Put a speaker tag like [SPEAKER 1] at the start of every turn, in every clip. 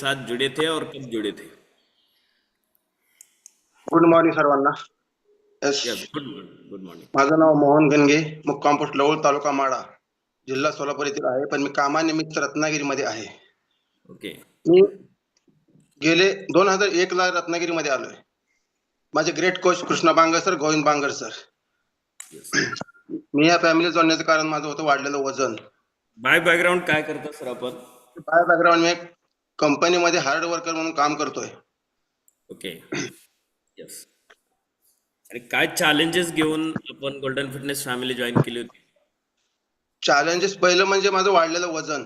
[SPEAKER 1] साथ जुड़े थे और कब जुड़े थे?
[SPEAKER 2] गुड मॉर्निंग सर्वांना.
[SPEAKER 1] गुड मॉर्निंग
[SPEAKER 2] माझं नाव मोहन गणगे मुक्काम पोस्ट लवळ तालुका माडा जिल्हा सोलापूर येथील आहे पण मी कामानिमित्त रत्नागिरीमध्ये आहे.
[SPEAKER 1] ओके
[SPEAKER 2] मी गेले दोन हजार एक ला रत्नागिरीमध्ये आलोय. माझे great coach Krishna Bangar sir Govind Bangar sir मी या फॅमिली जोडण्याचं कारण माझं होतं वाढलेलं वजन.
[SPEAKER 1] बाय बॅकग्राऊंड काय करता सर आपण?
[SPEAKER 2] बाय बॅकग्राऊंड मी एक कंपनीमध्ये हार्ड वर्कर म्हणून काम करतोय.
[SPEAKER 1] ओके. यस आणि काय चॅलेंजेस घेऊन आपण गोल्डन फिटनेस फॅमिली जॉईन केली होती?
[SPEAKER 2] चॅलेंजेस पहिलं म्हणजे माझं वाढलेलं वजन.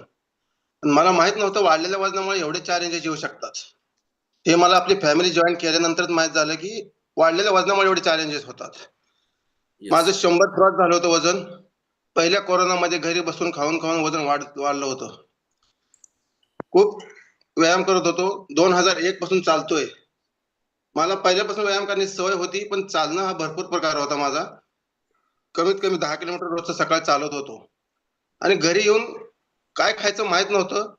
[SPEAKER 2] मला माहीत नव्हतं वाढलेल्या वजनामुळे एवढे चॅलेंजेस येऊ शकतात. हे मला आपली फॅमिली जॉईन केल्यानंतरच माहीत झालं की वाढलेल्या वजनामुळे एवढे चॅलेंजेस होतात. माझं शंभर क्रॉस झालं होतं वजन. पहिल्या कोरोनामध्ये घरी बसून खाऊन खाऊन वजन वाढ वाढलं होतं. खूप व्यायाम करत होतो. दोन हजार एक पासून चालतोय. मला पहिल्यापासून व्यायाम करण्याची सवय होती पण चालणं हा भरपूर प्रकार होता माझा. कमीत कमी दहा किलोमीटर रोज सकाळी चालत होतो. आणि घरी येऊन काय खायचं माहीत नव्हतं.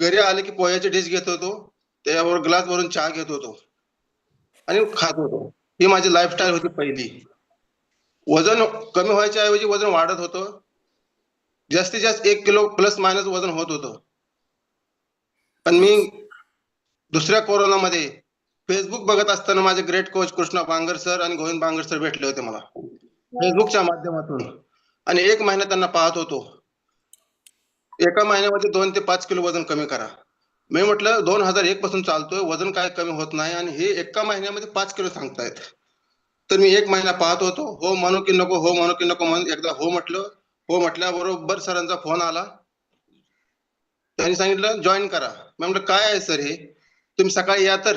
[SPEAKER 2] घरी आले की पोह्याची डिश घेत होतो. त्याच्यावर ग्लास भरून चहा घेत होतो. आणि खात होतो. ही माझी लाईफस्टाईल होती पहिली. वजन कमी व्हायच्या ऐवजी वजन वाढत होतं. जास्तीत जास्त एक किलो प्लस मायनस वजन होत होतं. पण मी दुसऱ्या कोरोनामध्ये फेसबुक बघत असताना माझे great coach Krishna Bangar sir आणि गोविंद बांगर सर भेटले होते मला. फेसबुकच्या माध्यमातून. आणि एक महिना त्यांना पाहत होतो. एका महिन्यामध्ये दोन ते पाच किलो वजन कमी करा. मी म्हटलं दोन हजार एक पासून चालतोय वजन काय कमी होत नाही आणि हे एका महिन्यामध्ये पाच किलो सांगतायत. तर मी एक महिना पाहत होतो. हो म्हणू की नको हो म्हणू की नको म्हणून एकदा हो म्हटलं. हो म्हटल्याबरोबर सरांचा फोन आला. त्यांनी सांगितलं जॉईन करा. मी म्हटलं काय आहे सर हे? तुम्ही सकाळी या तर.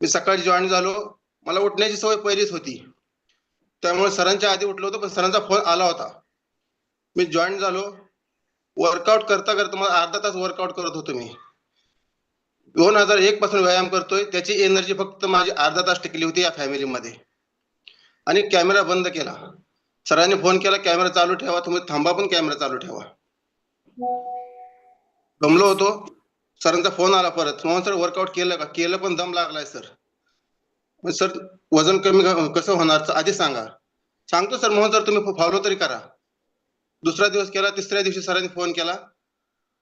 [SPEAKER 2] मी सकाळी जॉईन झालो. मला उठण्याची सवय पहिलीच होती. त्यामुळे सरांच्या आधी उठलो होतो पण सरांचा फोन आला होता. मी जॉईन झालो. वर्कआउट करता करता मला अर्धा तास वर्कआउट करत होतो मी. दोन हजार एक पासून व्यायाम करतोय. त्याची एनर्जी फक्त माझी अर्धा तास टिकली होती या फॅमिलीमध्ये आणि कॅमेरा बंद केला. सरांनी फोन केला कॅमेरा चालू ठेवा. तुम्ही थांबा पण कॅमेरा चालू ठेवा. दमलो होतो. सरांचा फोन आला परत. मोहन सर वर्कआउट केलं का? केलं पण दम लागलाय सर. सर वजन कमी कसं होणार? आधी सांगा. सांगतो सर मोहन सर तुम्ही फॉलो तरी करा. दुसरा दिवस केला तिसऱ्या दिवशी सरांनी फोन केला.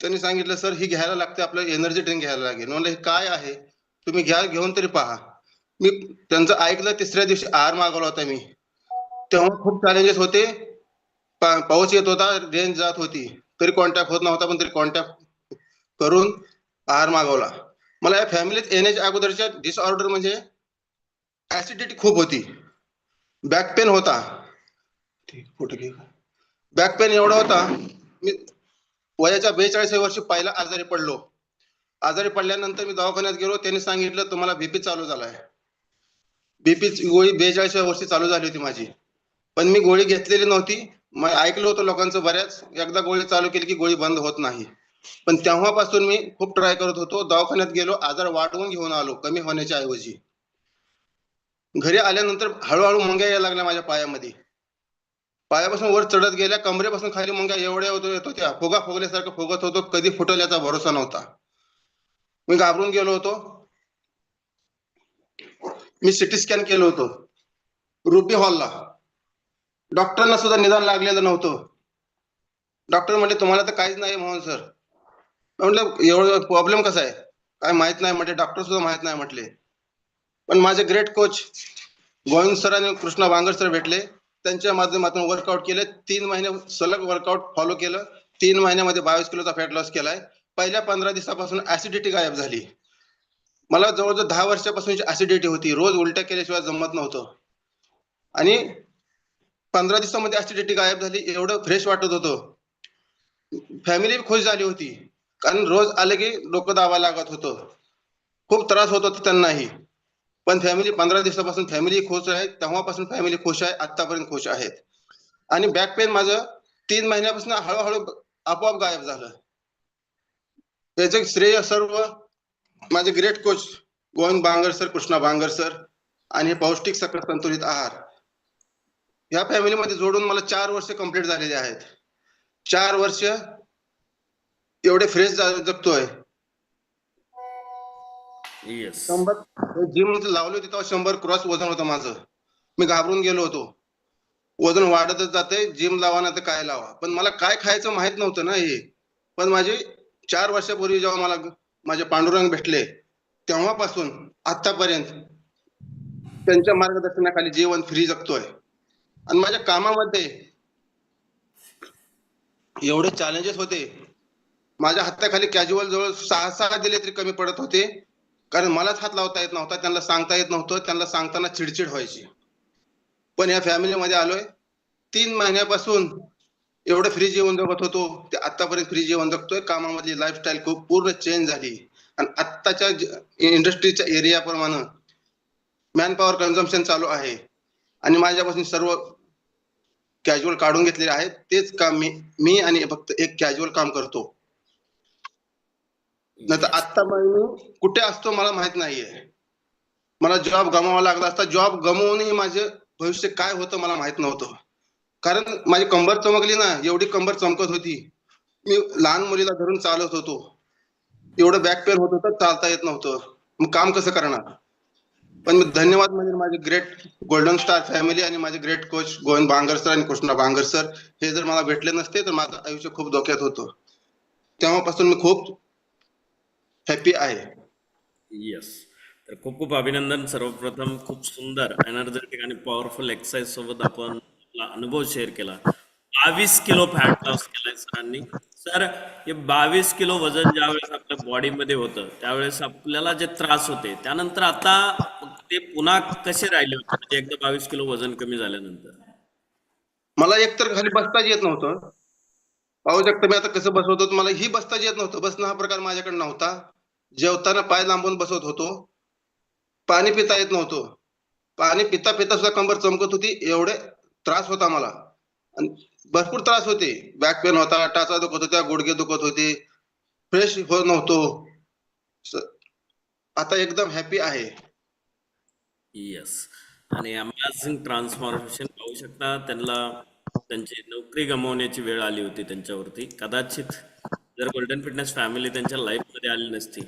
[SPEAKER 2] त्यांनी सांगितलं सर ही घ्यायला लागते आपल्याला एनर्जी ड्रिंक घ्यायला लागेल. म्हणलं हे काय आहे? तुम्ही घ्या घेऊन तरी पहा. मी त्यांचं ऐकलं तिसऱ्या दिवशी आहार मागवला होता मी. तेव्हा खूप चॅलेंजेस होते. पा- पाऊस येत होता रेंज जात होती. तरी कॉन्टॅक्ट होत नव्हता पण तरी कॉन्टॅक्ट करून आहार मागवला. मला या फॅमिलीत येण्याच्या अगोदरच्या डिसऑर्डर म्हणजे ऍसिडिटी खूप होती. बॅक पेन होता. बॅक पेन एवढा होता मी वयाच्या बेचाळीस वर्षी पहिला आजारी पडलो. आजारी पडल्यानंतर मी दवाखान्यात गेलो त्यांनी सांगितलं तुम्हाला बीपी चालू झालाय. बीपी गोळी बेचाळीस वर्षी चालू झाली होती माझी. पण मी गोळी घेतलेली नव्हती. मग ऐकलं होतं लोकांचं बऱ्याच. एकदा गोळी चालू केली की गोळी बंद होत नाही. पण तेव्हापासून मी खूप ट्राय करत होतो. दवाखान्यात गेलो आजार वाढवून घेऊन आलो कमी होण्याच्या ऐवजी. घरी आल्यानंतर हळूहळू मुंग्या यायला लागल्या माझ्या पायामध्ये. पायापासून वर चढत गेल्या कमरेपासून खाली मुंग्या एवढ्या होतो येतो त्या फुगा फुगल्यासारखं फुगत होतो कधी फुटल याचा भरोसा नव्हता. मी घाबरून गेलो होतो. मी सिटी स्कॅन केलो होतो. रुपी हॉलला. डॉक्टरांना सुद्धा निदान लागलेलं नव्हतं. डॉक्टर म्हणले तुम्हाला तर काहीच नाही मोहन सर. म्हटलं एवढं प्रॉब्लेम कसा आहे? काय माहीत नाही म्हटले डॉक्टर सुद्धा माहीत नाही म्हटले. पण माझे ग्रेट कोच गोविंद सर आणि कृष्णा बांगर सर भेटले. त्यांच्या माध्यमातून वर्कआउट केले. तीन महिने सलग वर्कआउट फॉलो केलं. तीन महिन्यामध्ये बावीस किलोचा फॅट लॉस केलाय. पहिल्या पंधरा दिवसापासून ऍसिडिटी गायब झाली. मला जवळजवळ दहा वर्षापासूनची ऍसिडिटी होती. रोज उलट्या केल्याशिवाय जमत नव्हतं. आणि पंधरा दिवसामध्ये ऍसिडिटी गायब झाली. एवढं फ्रेश वाटत होतं. फॅमिली खुश झाली होती. कारण रोज आले की डोकं दावा लागत होतं. खूप त्रास होत होता त्यांनाही. पण फॅमिली पंधरा दिवसापासून फॅमिली खुश आहे तेव्हापासून फॅमिली खुश आहे आतापर्यंत खुश आहेत. आणि बॅक पेन माझं तीन महिन्यापासून हळूहळू आपोआप गायब झालं. त्याचे श्रेय सर्व माझे great coach Govind Bangar sir Krishna Bangar sir आणि पौष्टिक सकल संतुलित आहार. या फॅमिलीमध्ये जोडून मला चार वर्ष कंप्लीट झालेले आहेत. चार वर्ष एवढे फ्रेश जगतोय.
[SPEAKER 1] येस
[SPEAKER 2] शंभर जिम लावली होती तेव्हा शंभर क्रॉस वजन होतं माझं. मी घाबरून गेलो होतो. वजन वाढतच जाते जिम लावा ना तर काय लावा. पण मला काय खायचं माहीत नव्हतं ना हे. पण माझे चार वर्षापूर्वी जेव्हा मला माझे पांडुरंग भेटले तेव्हापासून आतापर्यंत त्यांच्या मार्गदर्शनाखाली जीवन फ्री जगतोय. आणि माझ्या कामामध्ये एवढे चॅलेंजेस होते. माझ्या हाताखाली कॅज्युअल जवळ सहा सहा दिले तरी कमी पडत होते. कारण मलाच हात लावता येत नव्हता त्यांना सांगता येत नव्हतं त्यांना सांगताना चिडचिड व्हायची. पण या फॅमिलीमध्ये आलोय. तीन महिन्यापासून एवढं फ्री जीवन जगत होतो ते आतापर्यंत फ्री जीवन जगतोय. कामामधली लाईफस्टाईल खूप पूर्ण चेंज झाली. आणि आत्ताच्या इंडस्ट्रीच्या एरियाप्रमाणे मॅन पॉवर कन्झम्पशन चालू आहे. आणि माझ्यापासून सर्व कॅज्युअल काढून घेतलेले आहेत. तेच काम मी मी आणि फक्त एक कॅज्युअल काम करतो. नाही तर आत्ता मी कुठे असतो मला माहीत नाहीये. मला जॉब गमावा लागला असता जॉब गमवूनही माझे भविष्य काय होतं मला माहीत नव्हतं. कारण माझी कंबर चमकली ना एवढी कंबर चमकत होती. मी लहान मुलीला धरून चालत होतो. एवढं बॅक पेन होत होतं चालता येत नव्हतं. मग काम कसं करणार? पण मी धन्यवाद म्हणजे माझे ग्रेट गोल्डन स्टार फॅमिली आणि माझे great coach Govind Bangar sir आणि कृष्णा बांगर सर हे जर मला भेटले नसते तर माझं आयुष्य खूप धोक्यात होतं. तेव्हापासून मी खूप हॅपी आहे.
[SPEAKER 1] येस तर खूप खूप अभिनंदन सर्वप्रथम. खूप सुंदर एनर्जेटिक आणि पॉवरफुल एक्सरसाइज सोबत आपण आपला अनुभव शेअर केला. बावीस किलो फॅट लॉस केलाय सरांनी. सर हे बावीस किलो वजन ज्यावेळेस आपल्या बॉडीमध्ये होतं त्यावेळेस आपल्याला जे त्रास होते त्यानंतर आता ते पुन्हा कसे राहिले होते? म्हणजे एकदा बावीस किलो वजन कमी झाल्यानंतर.
[SPEAKER 2] मला एकतर खाली बसताच येत नव्हतं. पाहू शकता मी आता कसं बसवतो? मला ही बसताच येत नव्हतं. बसणं हा प्रकार माझ्याकडे नव्हता. जेवताना पाय लांबून बसवत होतो. पाणी पिता येत नव्हतो. पाणी पिता पिता सुद्धा कंबर चमकत होती. एवढे त्रास होता मला आणि भरपूर त्रास होते. बॅक पेन होता टाचा दुखत होत्या गुडघे दुखत होते. फ्रेश होत नव्हतो. आता एकदम हॅपी आहे.
[SPEAKER 1] येस आणि अमेझिंग ट्रान्सफॉर्मेशन पाहू शकता. त्यांना त्यांची नोकरी गमावण्याची वेळ आली होती त्यांच्यावरती. कदाचित जर गोल्डन फिटनेस फॅमिली त्यांच्या लाईफमध्ये आली नसती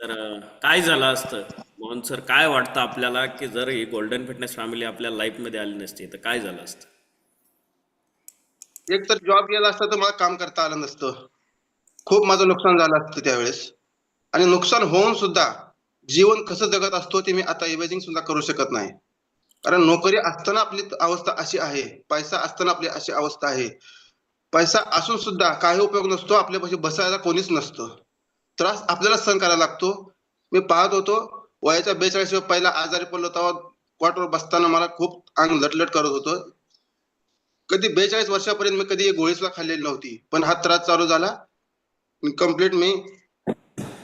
[SPEAKER 1] तर काय झालं असतं? मोहन सर काय वाटतं आपल्याला की जर ही गोल्डन फिटनेस फॅमिली आपल्या लाईफमध्ये आली नसती तर काय झालं असतं?
[SPEAKER 2] एक तर जॉब गेला असता तर मला काम करता आलं नसतं. खूप माझं नुकसान झालं असतं त्यावेळेस. आणि नुकसान होऊन सुद्धा जीवन कसं जगत असतो ते मी आता इमेजिंग सुद्धा करू शकत नाही. कारण नोकरी असताना आपली अवस्था अशी आहे पैसा असताना आपली अशी अवस्था आहे. पैसा असून सुद्धा काही उपयोग नसतो आपल्यापाशी बसायला कोणीच नसतं. त्रास आपल्याला सहन करायला लागतो. मी पाहत होतो वयाच्या बेचाळीस पहिला आजारी पडलो तेव्हा क्वाटवर बसताना मला खूप अंग लटलट करत होतं. कधी बेचाळीस वर्षापर्यंत मी कधी गोळीसला खाल्लेली नव्हती पण हा त्रास चालू झाला. कंप्लीट मी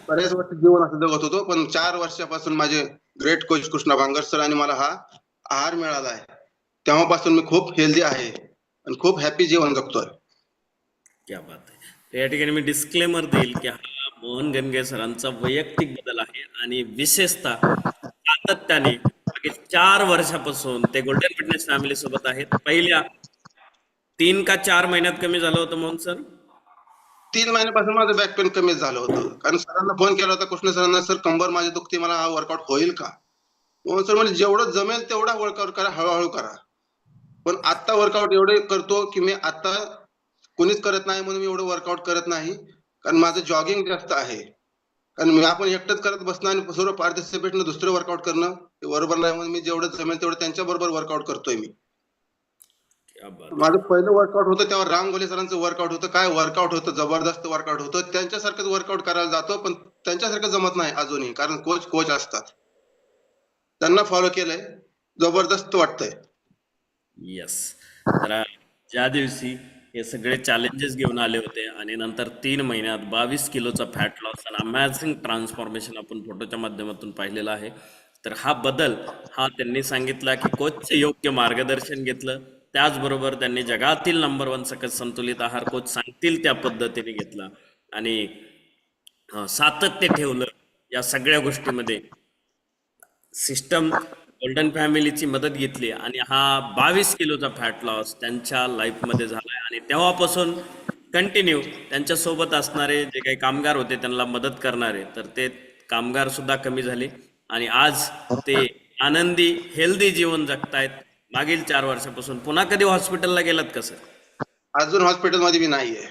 [SPEAKER 2] बऱ्याच वर्ष जीवन असं जगत होतो पण चार वर्षापासून माझे ग्रेट कोच कृष्णा भांगर सर आणि मला हा आहार मिळाला आहे. तेव्हापासून मी खूप हेल्दी आहे आणि खूप हॅपी जीवन जगतोय.
[SPEAKER 1] क्या बात आहे तर या ठिकाणी मी डिस्क्लेमर देईल की हा मोहन गणगे सरांचा वैयक्तिक बदल आहे आणि विशेषतः सातत्याने मागील चार वर्षापासून ते गोल्डन फिटनेस फॅमिली सोबत आहेत. पहिल्या तीन का चार महिन्यात कमी झालं होतं मोहन सर?
[SPEAKER 2] तीन महिन्यापासून माझं बॅक पेन कमी झालं होतं. कारण सरांना फोन केला होता कृष्ण सरांना सर कंबर माझी दुखती मला हा वर्कआउट होईल का? मोहन सर म्हणजे जेवढं जमेल तेवढा वर्कआउट करा हळूहळू करा. पण आता वर्कआउट एवढे करतो की मी आता कोणीच करत नाही म्हणून मी एवढं वर्कआउट करत नाही. कारण माझं जॉगिंग जास्त आहे. कारण मी आपण एकटंच करत बसणं आणि सर्व पार्टिसिपेटनं दुसरं वर्कआउट करणं हे बरोबर नाही म्हणून मी जेवढं जमेल तेवढं त्यांच्या बरोबर वर्कआउट करतोय मी. माझं पहिलं वर्कआउट होतं तेव्हा राम गोले सरांचं वर्कआउट होतं. काय वर्कआउट होतं? जबरदस्त वर्कआउट होतं. त्यांच्यासारखंच वर्कआउट करायला जातो पण त्यांच्यासारखं जमत नाही अजूनही. कारण कोच कोच असतात. त्यांना फॉलो केलंय. जबरदस्त वाटतंय.
[SPEAKER 1] येस तर ज्या दिवशी हे सगळे चॅलेंजेस घेऊन आले होते आणि नंतर तीन महिन्यात बावीस किलोचा फॅट लॉस आणि अमॅझिंग ट्रान्सफॉर्मेशन आपण फोटोच्या माध्यमातून पाहिलेला आहे. तर हा बदल हा त्यांनी सांगितला की कोचचे योग्य मार्गदर्शन घेतलं. त्याचबरोबर त्यांनी जगातील नंबर वन सकस संतुलित आहार कोच सांगतील त्या पद्धतीने घेतला. आणि सातत्य ठेवलं या सगळ्या गोष्टीमध्ये. सिस्टम गोल्डन फॅमिलीची मदत घेतली आणि हा बावीस किलोचा फॅट लॉस त्यांच्या लाईफमध्ये झालाय. आणि तेव्हापासून कंटिन्यू त्यांच्यासोबत असणारे जे काही कामगार होते त्यांना मदत करणारे तर ते कामगार सुद्धा कमी झाले. आणि आज ते आनंदी हेल्दी जीवन जगतायत. मागील चार वर्षापासून पुन्हा कधी हॉस्पिटलला गेलात का सर
[SPEAKER 2] अजून हॉस्पिटलमध्ये मी नाहीये.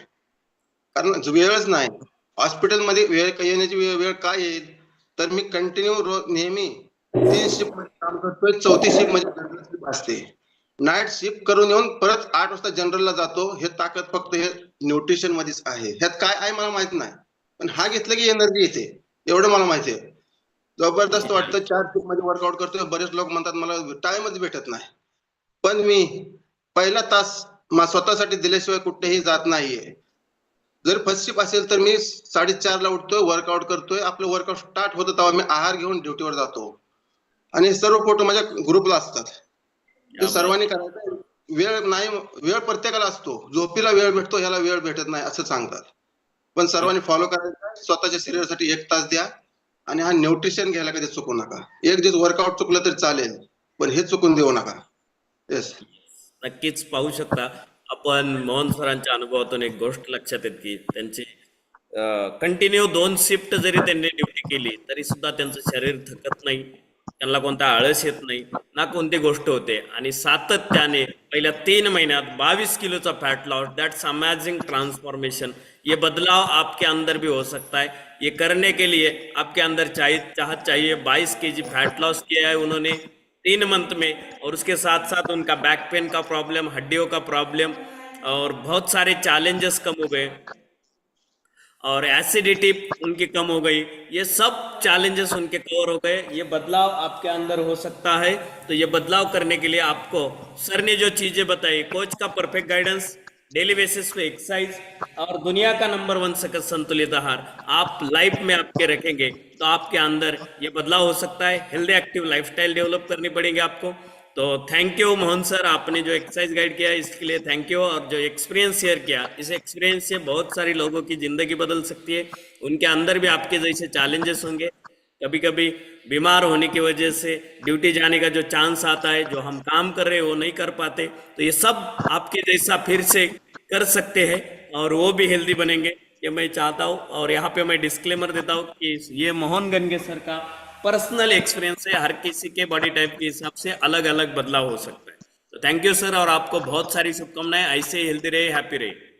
[SPEAKER 2] कारण वेळच नाही. हॉस्पिटलमध्ये वेळ येण्याची वेळ वेळ काय येईल? तर मी कंटिन्यू रोज नेहमी तीन शिफ्टमध्ये काम करतोय चौथी शिफ्टमध्ये जनरल शिफ्ट असते. नाईट शिफ्ट करून येऊन परत आठ वाजता जनरलला जातो. हे ताकद फक्त हे न्यूट्रिशन मध्येच आहे. ह्यात काय आहे मला माहीत नाही. पण हा घेतलं की एनर्जी येते. एवढं मला माहिती आहे. जबरदस्त वाटतं चार शिफ्टमध्ये वर्कआउट करतोय. बरेच लोक म्हणतात मला टाइमच भेटत नाही. पण मी पहिला तास स्वतःसाठी दिल्याशिवाय कुठेही जात नाहीये. जर फर्स्ट शिफ्ट असेल तर मी साडेचारला उठतोय वर्कआउट करतोय. आपलं वर्कआउट स्टार्ट होतं तेव्हा मी आहार घेऊन ड्युटीवर जातो. आणि सर्व फोटो माझ्या ग्रुपला असतात. सर्वांनी करायचं वेळ नाही वेळ प्रत्येकाला असतो. झोपीला वेळ भेटतो ह्याला वेळ भेटत नाही असं सांगतात. पण सर्वांनी फॉलो करायचं. स्वतःच्या शरीरासाठी एक तास द्या. आणि हा न्यूट्रिशन घ्यायला कधी चुकू नका. एक दिवस वर्कआउट चुकलं तरी चालेल पण हे चुकून देऊ नका. येस
[SPEAKER 1] नक्कीच पाहू शकता. आपण मोहन सरांच्या अनुभवातून एक गोष्ट लक्षात येत की त्यांची कंटिन्यू दोन शिफ्ट जरी त्यांनी ड्युटी केली तरी सुद्धा त्यांचं शरीर थकत नाही. त्यांना कोणता आळस येत नाही ना कोणती गोष्ट होते. आणि सातत्याने पहिल्या तीन महिन्यात बावीस किलोचा fat loss that's amazing transformation ये बदलाव आपके अंदर भी हो सकता है. ये करने के लिए आपके अंदर चाहिए चाहत चाहिए 22 के जी फैट लॉस किया है उन्होंने तीन मंथ में और उसके साथ साथ उनका बैक पेन का प्रॉब्लम हड्डियों का प्रॉब्लम और बहुत सारे चैलेंजेस कम हो गए. और एसिडिटी उनकी कम हो गई। ये सब चैलेंजेस उनके कवर हो गए। ये बदलाव आपके अंदर हो सकता है। तो ये बदलाव करने के लिए आपको सर ने जो चीज़ें बताई कोच का परफेक्ट गाइडेंस डेली बेसिस पे एक्सरसाइज और दुनिया का नंबर वन सकत संतुलित आहार। आप लाइफ में आपके रखेंगे तो आपके अंदर ये बदलाव हो सकता है। हेल्दी एक्टिव लाइफस्टाइल डेवलप करनी पड़ेगी आपको। तो थैंक यू मोहन सर आपने जो एक्सरसाइज गाइड किया, इसके लिए थैंक यू और जो एक्सपीरियंस शेयर किया, इस एक्सपीरियंस से बहुत सारे लोगों की ज़िंदगी बदल सकती है। उनके अंदर भी आपके जैसे चैलेंजेस होंगे। कभी कभी बीमार होने की वजह से ड्यूटी जाने का जो चांस आता है, जो हम काम कर रहे हैं, वो नहीं कर पाते। तो ये सब आपके जैसा फिर से कर सकते हैं, और वो भी हेल्दी बनेंगे। ये मैं चाहता हूँ, और यहाँ पे मैं डिस्क्लेमर देता हूँ कि ये मोहन गंगे सर का पर्सनल एक्सपीरियंस है हर किसी के बॉडी टाइप के हिसाब से अलग अलग बदलाव हो सकता है। तो थैंक यू सर और आपको बहुत सारी शुभकामनाएं। ऐसे ही हेल्दी रहे हैप्पी रहे।